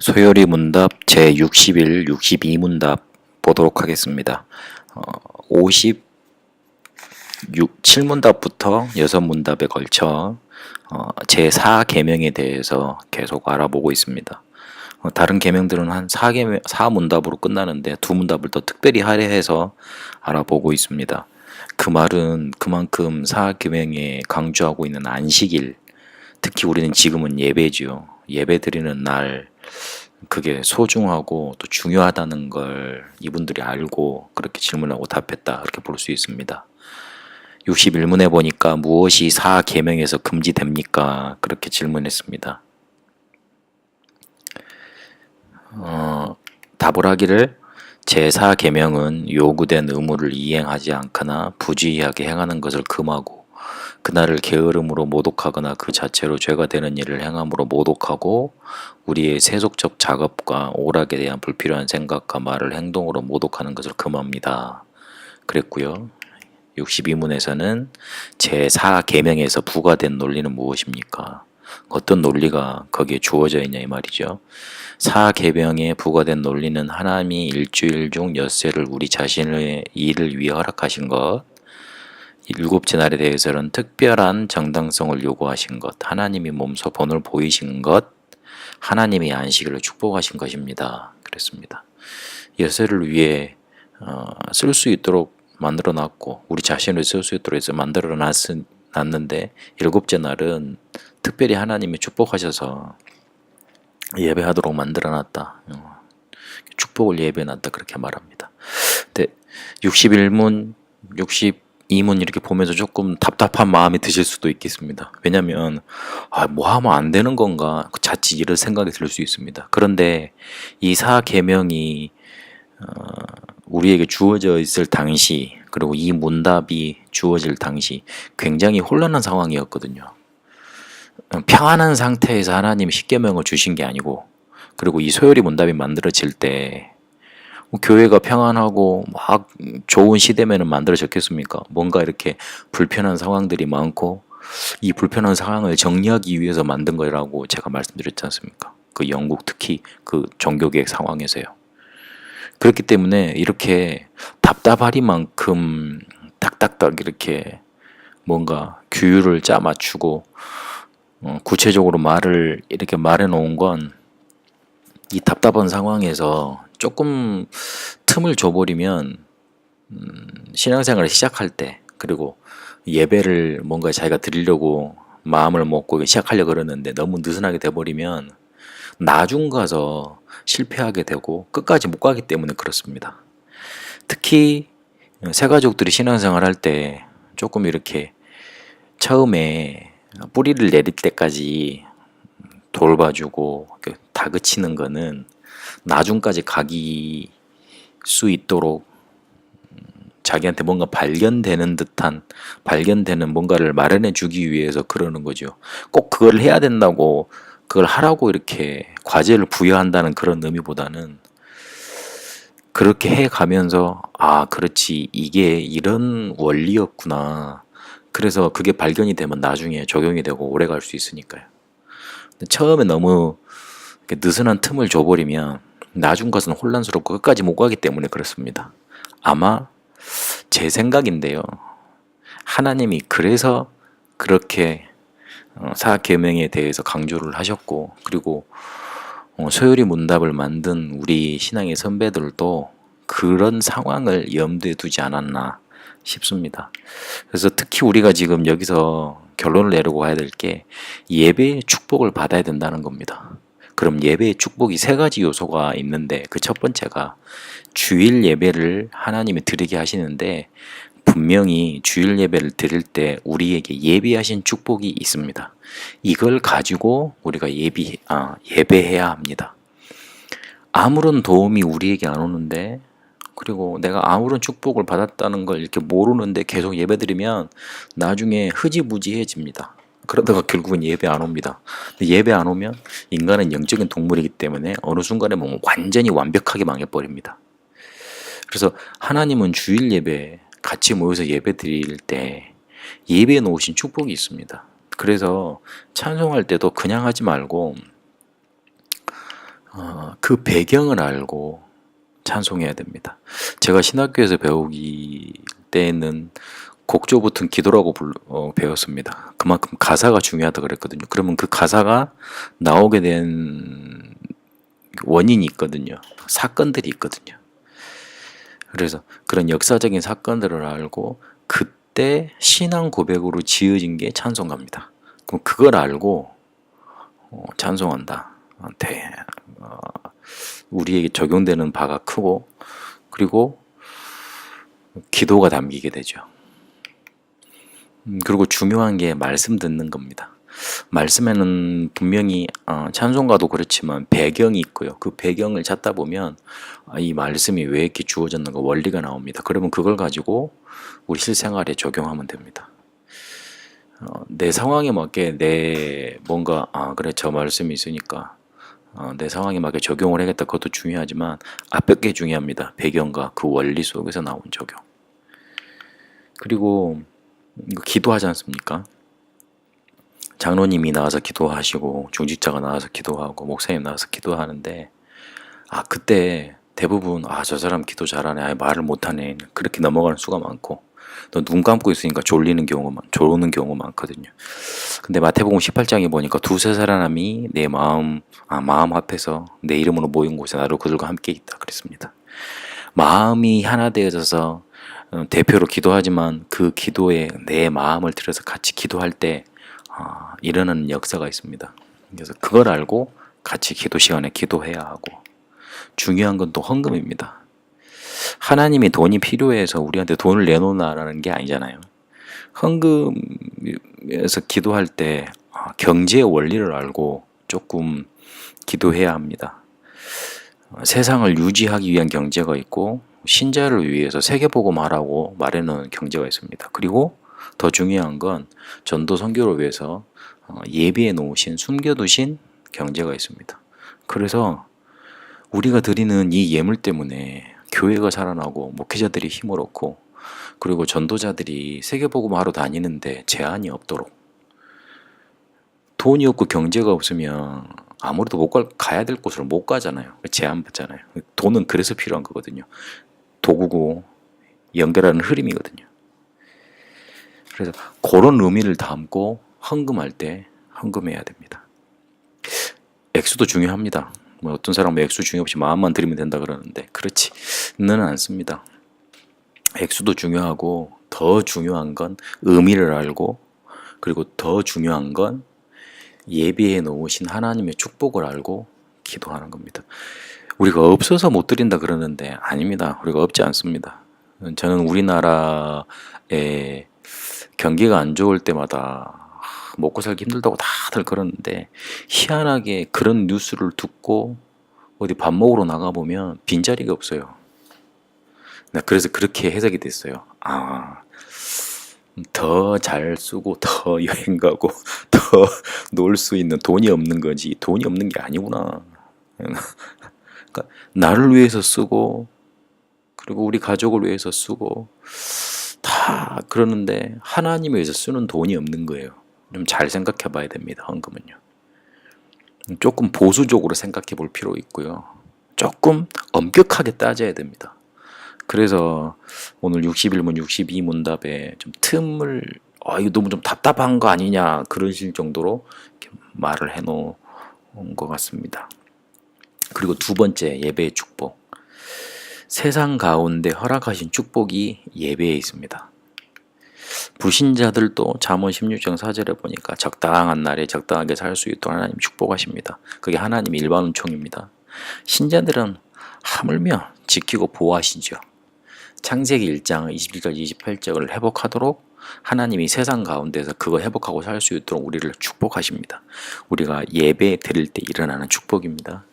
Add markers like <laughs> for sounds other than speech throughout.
소요리 문답 제61, 62문답 보도록 하겠습니다. 어, 50, 7문답부터 6문답에 걸쳐 어, 제4 계명에 대해서 계속 알아보고 있습니다. 어, 다른 계명들은 한 4계명, 4문답으로 끝나는데 두 문답을 더 특별히 할애해서 알아보고 있습니다. 그 말은 그만큼 4계명에 강조하고 있는 안식일, 특히 우리는 지금은 예배지요. 예배 드리는 날, 그게 소중하고 또 중요하다는 걸 이분들이 알고 그렇게 질문하고 답했다. 그렇게 볼 수 있습니다. 61문에 보니까 무엇이 사 계명에서 금지됩니까? 그렇게 질문했습니다. 어, 답을 하기를 제4 계명은 요구된 의무를 이행하지 않거나 부주의하게 행하는 것을 금하고 그날을 게으름으로 모독하거나 그 자체로 죄가 되는 일을 행함으로 모독하고 우리의 세속적 작업과 오락에 대한 불필요한 생각과 말을 행동으로 모독하는 것을 금합니다. 그랬고요. 62문에서는 제4 계명에서 부과된 논리는 무엇입니까? 어떤 논리가 거기에 주어져 있냐 이 말이죠. 사 계명에 부과된 논리는 하나님이 일주일 중 엿새를 우리 자신의 일을 위해 허락하신 것, 일곱째 날에 대해서는 특별한 정당성을 요구하신 것, 하나님이 몸소 본을 보이신 것, 하나님이 안식일을 축복하신 것입니다. 그랬습니다. 엿새를 위해 어, 쓸수 있도록 만들어 놨고 우리 자신을 쓸 수 있도록 해서 만들어 놨는데 일곱째 날은 특별히 하나님이 축복하셔서 예배하도록 만들어 놨다. 어, 축복을 예배해 놨다 그렇게 말합니다. 근데 61문 62문 이렇게 보면서 조금 답답한 마음이 드실 수도 있겠습니다. 왜냐면 아, 뭐 하면 안 되는 건가 자칫 이런 생각이 들 수 있습니다. 그런데 이 사 계명이 어, 우리에게 주어져 있을 당시 그리고 이 문답이 주어질 당시 굉장히 혼란한 상황이었거든요. 평안한 상태에서 하나님이 십계명을 주신 게 아니고 그리고 이 소요리 문답이 만들어질 때 교회가 평안하고 막 좋은 시대면은 만들어졌겠습니까? 뭔가 이렇게 불편한 상황들이 많고 이 불편한 상황을 정리하기 위해서 만든 거라고 제가 말씀드렸지 않습니까? 그 영국 특히 그 종교개혁 상황에서요. 그렇기 때문에 이렇게 답답하리만큼 딱딱딱 이렇게 뭔가 규율을 짜 맞추고 어, 구체적으로 말을 이렇게 말해 놓은 건 이 답답한 상황에서 조금 틈을 줘버리면 음, 신앙생활을 시작할 때 그리고 예배를 뭔가 자기가 드리려고 마음을 먹고 시작하려고 그러는데 너무 느슨하게 돼버리면 나중 가서 실패하게 되고 끝까지 못 가기 때문에 그렇습니다. 특히 새 가족들이 신앙생활 할 때 조금 이렇게 처음에 뿌리를 내릴 때까지 돌봐주고 다그치는 거는 나중까지 가기 수 있도록 자기한테 뭔가 발견되는 듯한 발견되는 뭔가를 마련해 주기 위해서 그러는 거죠. 꼭 그걸 해야 된다고 그걸 하라고 이렇게 과제를 부여한다는 그런 의미보다는 그렇게 해 가면서 아, 그렇지. 이게 이런 원리였구나. 그래서 그게 발견이 되면 나중에 적용이 되고 오래 갈 수 있으니까요. 처음에 너무 느슨한 틈을 줘버리면 나중 가서는 혼란스럽고 끝까지 못 가기 때문에 그렇습니다. 아마 제 생각인데요. 하나님이 그래서 그렇게 어, 사계명에 대해서 강조를 하셨고 그리고 어, 소요리 문답을 만든 우리 신앙의 선배들도 그런 상황을 염두에 두지 않았나 싶습니다. 그래서 특히 우리가 지금 여기서 결론을 내려고 해야 될 게 예배의 축복을 받아야 된다는 겁니다. 그럼 예배의 축복이 세 가지 요소가 있는데 그 첫 번째가 주일 예배를 하나님이 드리게 하시는데 분명히 주일 예배를 드릴 때 우리에게 예비하신 축복이 있습니다. 이걸 가지고 우리가 예비 아, 예배해야 합니다. 아무런 도움이 우리에게 안 오는데 그리고 내가 아무런 축복을 받았다는 걸 이렇게 모르는데 계속 예배드리면 나중에 흐지부지해집니다. 그러다가 결국은 예배 안 옵니다. 예배 안 오면 인간은 영적인 동물이기 때문에 어느 순간에 보면 완전히 완벽하게 망해버립니다. 그래서 하나님은 주일 예배 같이 모여서 예배 드릴 때 예배에 놓으신 축복이 있습니다. 그래서 찬송할 때도 그냥 하지 말고 어, 그 배경을 알고 찬송해야 됩니다. 제가 신학교에서 배우기 때는 곡조 붙은 기도라고 불- 어, 배웠습니다. 그만큼 가사가 중요하다 그랬거든요. 그러면 그 가사가 나오게 된 원인이 있거든요. 사건들이 있거든요. 그래서 그런 역사적인 사건들을 알고 그때 신앙 고백으로 지어진 게 찬송가입니다. 그럼 그걸 알고 어, 찬송한다. 한테 어, 우리에게 적용되는 바가 크고 그리고 기도가 담기게 되죠. 음, 그리고 중요한 게 말씀 듣는 겁니다. 말씀에는 분명히 어, 찬송가도 그렇지만 배경이 있고요. 그 배경을 찾다 보면 아, 이 말씀이 왜 이렇게 주어졌는가 원리가 나옵니다. 그러면 그걸 가지고 우리 실생활에 적용하면 됩니다. 어, 내 상황에 맞게 내 뭔가 아 그래 저 말씀이 있으니까 어, 내 상황에 맞게 적용을 해야겠다. 그것도 중요하지만 앞에 게 중요합니다. 배경과 그 원리 속에서 나온 적용. 그리고 이거 기도하지 않습니까? 장로님이 나와서 기도하시고 중직자가 나와서 기도하고 목사님 나와서 기도하는데 아 그때 대부분 아 저 사람 기도 잘하네 아 말을 못하네 그렇게 넘어가는 수가 많고 또 눈 감고 있으니까 졸리는 경우가 많, 졸는 경우가 많거든요. 근데 마태복음 18장에 보니까 두세 사람이 내 마음 아 마음 합해서 내 이름으로 모인 곳에 나로 그들과 함께 있다 그랬습니다. 마음이 하나 되어져서 어, 대표로 기도하지만 그 기도에 내 마음을 들여서 같이 기도할 때 아, 일어나는 역사가 있습니다. 그래서 그걸 알고 같이 기도 시간에 기도해야 하고 중요한 건 또 헌금입니다. 하나님이 돈이 필요해서 우리한테 돈을 내놓나라는 게 아니잖아요. 헌금에서 기도할 때 아, 경제의 원리를 알고 조금 기도해야 합니다. 어, 세상을 유지하기 위한 경제가 있고 신자를 위해서 세계복음하라고 말해놓은 경제가 있습니다. 그리고 더 중요한 건 전도 선교를 위해서 어, 예비해 놓으신 숨겨두신 경제가 있습니다. 그래서 우리가 드리는 이 예물 때문에 교회가 살아나고 목회자들이 힘을 얻고 그리고 전도자들이 세계복음하러 다니는데 제한이 없도록 돈이 없고 경제가 없으면 아무래도 못 갈, 가야 될 곳을 못 가잖아요. 제한 받잖아요. 돈은 그래서 필요한 거거든요. 도구고 연결하는 흐름이거든요. 그래서 그런 의미를 담고 헌금할 때 헌금해야 됩니다. 액수도 중요합니다. 뭐 어떤 사람은 액수 중요 없이 마음만 드리면 된다 그러는데 그렇지는 않습니다. 액수도 중요하고 더 중요한 건 의미를 알고 그리고 더 중요한 건 예비해 놓으신 하나님의 축복을 알고 기도하는 겁니다. 우리가 없어서 못 드린다 그러는데 아닙니다. 우리가 없지 않습니다. 저는 우리나라에 경기가 안 좋을 때마다 먹고 살기 힘들다고 다들 그러는데 희한하게 그런 뉴스를 듣고 어디 밥 먹으러 나가 보면 빈자리가 없어요. 나 그래서 그렇게 해석이 됐어요. 아, 더 잘 쓰고 더 <laughs> 여행 가고 더 놀 수 있는 돈이 없는 거지 돈이 없는 게 아니구나. 그러니까 나를 위해서 쓰고 그리고 우리 가족을 위해서 쓰고 다 그러는데 하나님을 위해서 쓰는 돈이 없는 거예요. 좀 잘 생각해 봐야 됩니다. 헌금은요. 조금 보수적으로 생각해 볼 필요 있고요. 조금 엄격하게 따져야 됩니다. 그래서 오늘 61문 62문답에 좀 틈을 아 이거 너무 좀 답답한 거 아니냐 그러실 정도로 이렇게 말을 해놓은 것 같습니다. 그리고 두 번째 예배의 축복. 세상 가운데 허락하신 축복이 예배에 있습니다. 불신자들도 잠언 16장 4절에 보니까 적당한 날에 적당하게 살 수 있도록 하나님 축복하십니다. 그게 하나님의 일반 은총입니다. 신자들은 하물며 지키고 보호하시죠. 창세기 1장 21절 28절을 회복하도록 하나님이 세상 가운데서 그거 회복하고 살 수 있도록 우리를 축복하십니다. 우리가 예배 드릴 때 일어나는 축복입니다.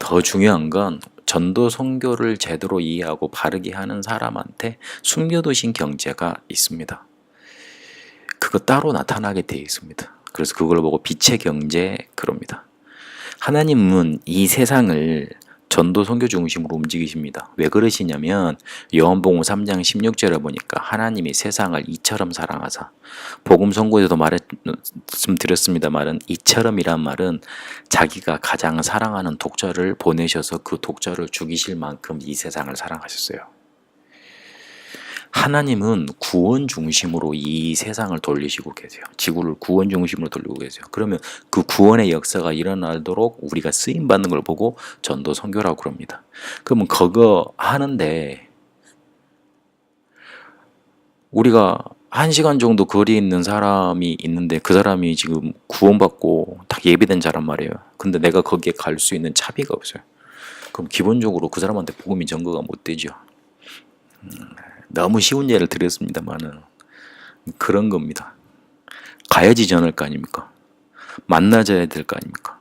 더 중요한 건 전도 선교를 제대로 이해하고 바르게 하는 사람한테 숨겨두신 경제가 있습니다. 그거 따로 나타나게 되어 있습니다. 그래서 그걸 보고 빛의 경제 그럽니다. 하나님은 이 세상을 전도 선교 중심으로 움직이십니다. 왜 그러시냐면 요한복음 3장 16절에 보니까 하나님이 세상을 이처럼 사랑하사 복음 선고에서도 말씀드렸습니다 말은 이처럼이란 말은 자기가 가장 사랑하는 독자를 보내셔서 그 독자를 죽이실 만큼 이 세상을 사랑하셨어요. 하나님은 구원 중심으로 이 세상을 돌리시고 계세요. 지구를 구원 중심으로 돌리고 계세요. 그러면 그 구원의 역사가 일어나도록 우리가 쓰임 받는 걸 보고 전도 선교라고 그럽니다. 그러면 그거 하는데 우리가 한 시간 정도 거리에 있는 사람이 있는데 그 사람이 지금 구원받고 딱 예비된 자란 말이에요. 근데 내가 거기에 갈 수 있는 차비가 없어요. 그럼 기본적으로 그 사람한테 복음이 전거가 못 되죠. 음, 너무 쉬운 예를 드렸습니다만은 그런 겁니다. 가야지 전할 거 아닙니까? 만나줘야 될 거 아닙니까?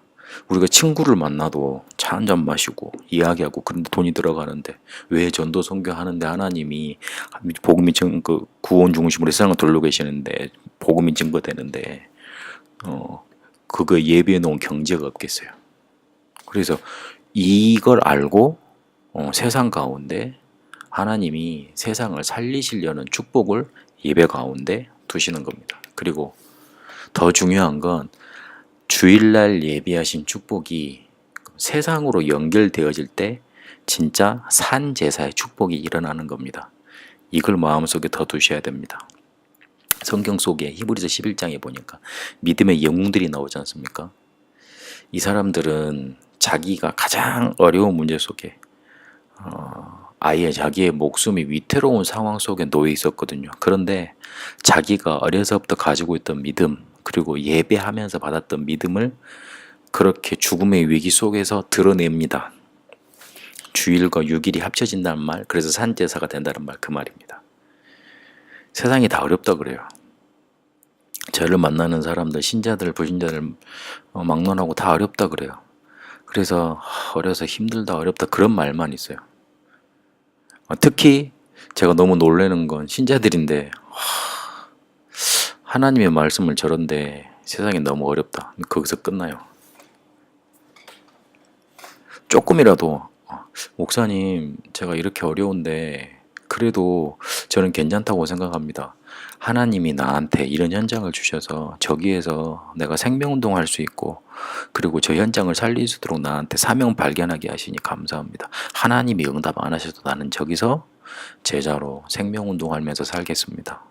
우리가 친구를 만나도 차 한 잔 마시고 이야기하고 그런데 돈이 들어가는데 왜 전도 선교하는데 하나님이 복음이 증, 그 구원 중심으로 세상을 돌고 계시는데 복음이 증거되는데 어 그거 예비해 놓은 경제가 없겠어요. 그래서 이걸 알고 어, 세상 가운데 하나님이 세상을 살리시려는 축복을 예배 가운데 두시는 겁니다. 그리고 더 중요한 건 주일날 예비하신 축복이 세상으로 연결되어질 때 진짜 산 제사의 축복이 일어나는 겁니다. 이걸 마음속에 더 두셔야 됩니다. 성경 속에 히브리서 11장에 보니까 믿음의 영웅들이 나오지 않습니까? 이 사람들은 자기가 가장 어려운 문제 속에 어, 아예 자기의 목숨이 위태로운 상황 속에 놓여 있었거든요. 그런데 자기가 어려서부터 가지고 있던 믿음, 그리고 예배하면서 받았던 믿음을 그렇게 죽음의 위기 속에서 드러냅니다. 주일과 6일이 합쳐진다는 말, 그래서 산제사가 된다는 말, 그 말입니다. 세상이 다 어렵다 그래요. 저를 만나는 사람들, 신자들, 불신자들 어, 막론하고 다 어렵다 그래요. 그래서 어려서 힘들다, 어렵다 그런 말만 있어요. 어, 특히 제가 너무 놀래는 건 신자들인데 하나님의 말씀을 저런데 세상이 너무 어렵다. 거기서 끝나요. 조금이라도 어, 목사님 제가 이렇게 어려운데 그래도 저는 괜찮다고 생각합니다. 하나님이 나한테 이런 현장을 주셔서 저기에서 내가 생명운동 할 수 있고 그리고 저 현장을 살릴 수 있도록 나한테 사명 발견하게 하시니 감사합니다. 하나님이 응답 안 하셔도 나는 저기서 제자로 생명운동 하면서 살겠습니다.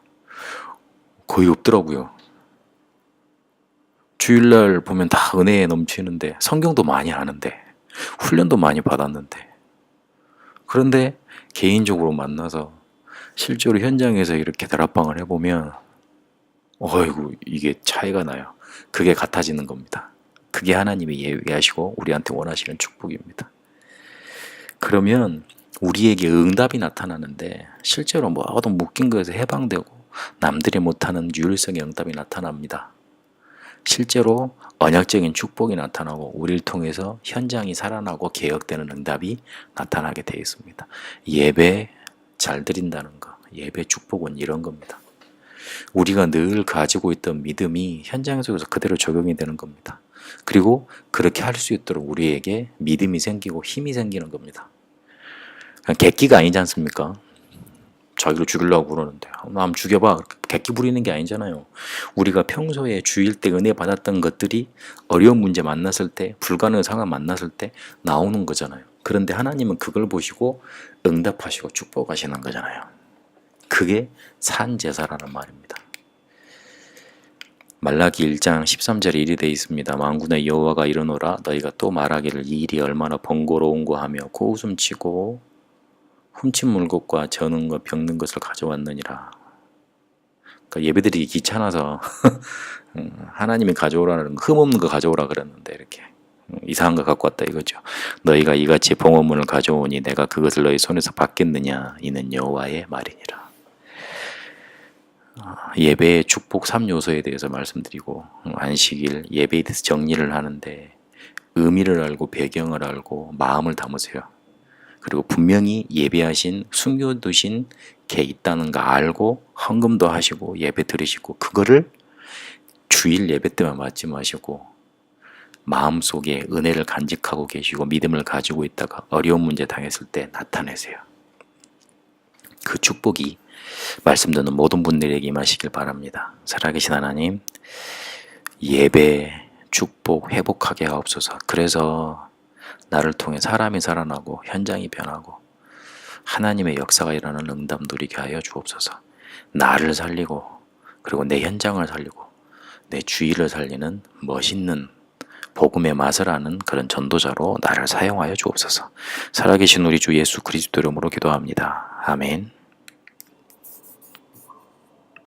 거의 없더라고요. 주일날 보면 다 은혜에 넘치는데 성경도 많이 아는데 훈련도 많이 받았는데 그런데 개인적으로 만나서 실제로 현장에서 이렇게 다락방을 해보면 어이구 이게 차이가 나요. 그게 같아지는 겁니다. 그게 하나님이 예외하시고 우리한테 원하시는 축복입니다. 그러면 우리에게 응답이 나타나는데 실제로 뭐 어떤 묶인 것에서 해방되고 남들이 못하는 유일성의 응답이 나타납니다. 실제로 언약적인 축복이 나타나고 우리를 통해서 현장이 살아나고 개혁되는 응답이 나타나게 되어 있습니다. 예배 잘 드린다는 거, 예배 축복은 이런 겁니다. 우리가 늘 가지고 있던 믿음이 현장 속에서 그대로 적용이 되는 겁니다. 그리고 그렇게 할 수 있도록 우리에게 믿음이 생기고 힘이 생기는 겁니다. 객기가 아니지 않습니까? 자기를 죽이려고 그러는데 남 죽여봐 객기 부리는 게 아니잖아요. 우리가 평소에 주일 때 은혜 받았던 것들이 어려운 문제 만났을 때 불가능한 상황 만났을 때 나오는 거잖아요. 그런데 하나님은 그걸 보시고 응답하시고 축복하시는 거잖아요. 그게 산제사라는 말입니다. 말라기 1장 13절에 이리 되어 있습니다. 만군의 여호와가 이르노라 너희가 또 말하기를 이 일이 얼마나 번거로운고 하며 고웃음치고 훔친 물것과 저는 것 병든 것을 가져왔느니라. 그러니까 예배드리기 귀찮아서 <laughs> 음, 하나님이 가져오라는 흠없는 거 가져오라 그랬는데 이렇게 음, 이상한 거 갖고 왔다 이거죠. 너희가 이같이 봉헌문을 가져오니 내가 그것을 너희 손에서 받겠느냐 이는 여호와의 말이니라. 아, 예배의 축복 3요소에 대해서 말씀드리고 음, 안식일 예배에 대해서 정리를 하는데 의미를 알고 배경을 알고 마음을 담으세요. 그리고 분명히 예배하신 숨겨두신 게 있다는 거 알고 헌금도 하시고 예배 드리시고 그거를 주일 예배 때만 맞지 마시고 마음속에 은혜를 간직하고 계시고 믿음을 가지고 있다가 어려운 문제 당했을 때 나타내세요. 그 축복이 말씀 듣는 모든 분들에게 임하시길 바랍니다. 살아계신 하나님, 예배, 축복, 회복하게 하옵소서. 그래서 나를 통해 사람이 살아나고 현장이 변하고 하나님의 역사가 일어나는 응답 누리게 하여 주옵소서. 나를 살리고 그리고 내 현장을 살리고 내 주위를 살리는 멋있는 복음의 맛을 아는 그런 전도자로 나를 사용하여 주옵소서. 살아계신 우리 주 예수 그리스도 이름으로 기도합니다. 아멘.